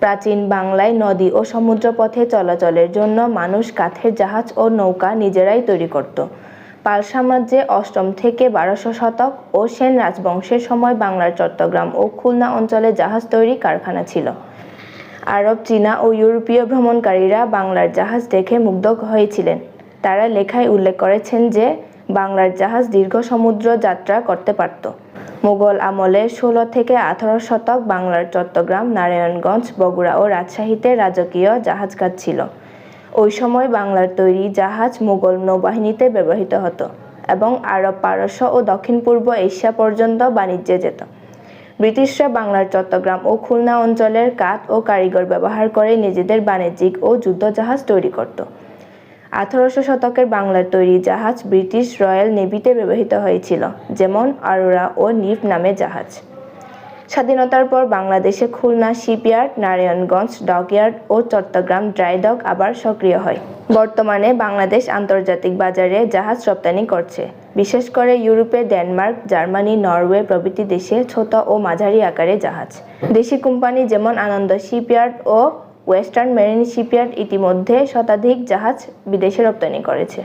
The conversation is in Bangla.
প্রাচীন বাংলায় নদী ও সমুদ্রপথে চলাচলের জন্য মানুষ কাঠের জাহাজ ও নৌকা নিজেরাই তৈরি করত। পাল সাম্রাজ্যে অষ্টম থেকে বারোশো শতক ও সেন রাজবংশের সময় বাংলার চট্টগ্রাম ও খুলনা অঞ্চলে জাহাজ তৈরি কারখানা ছিল। আরব, চীনা ও ইউরোপীয় ভ্রমণকারীরা বাংলার জাহাজ দেখে মুগ্ধ হয়েছিলেন। তারা লেখায় উল্লেখ করেছেন যে, বাংলার জাহাজ দীর্ঘ সমুদ্র যাত্রা করতে পারত। মুঘল আমলে ষোলো থেকে আঠারো শতক বাংলার চট্টগ্রাম, নারায়ণগঞ্জ, বগুড়া ও রাজশাহীতে রাজকীয় জাহাজঘাট ছিল। ওই সময় বাংলার তৈরি জাহাজ মুঘল নৌবাহিনীতে ব্যবহৃত হতো এবং আরব পারস্য ও দক্ষিণ পূর্ব এশিয়া পর্যন্ত বাণিজ্যে যেত। ব্রিটিশরা বাংলার চট্টগ্রাম ও খুলনা অঞ্চলের কাঠ ও কারিগর ব্যবহার করে নিজেদের বাণিজ্যিক ও যুদ্ধজাহাজ তৈরি করত। আঠারোশো শতকের বাংলার তৈরি জাহাজ ব্রিটিশ রয়্যাল নেভিতে ব্যবহৃত হয়েছিল, যেমন আরোরা ও নিপ নামে জাহাজ। স্বাধীনতার পর বাংলাদেশে খুলনা শিপইয়ার্ড, নারায়ণগঞ্জ ডকইয়ার্ড ও চট্টগ্রাম ড্রাইডক আবার সক্রিয় হয়। বর্তমানে বাংলাদেশ আন্তর্জাতিক বাজারে জাহাজ রপ্তানি করছে। বিশেষ করে ইউরোপে ডেনমার্ক, জার্মানি, নরওয়ে প্রভৃতি দেশে ছোট ও মাঝারি আকারে জাহাজ। দেশি কোম্পানি যেমন আনন্দ শিপইয়ার্ড ও ওয়েস্টার্ন মেরিন শিপইয়ার্ড ইতিমধ্যে শতাধিক জাহাজ বিদেশে রপ্তানি করেছে।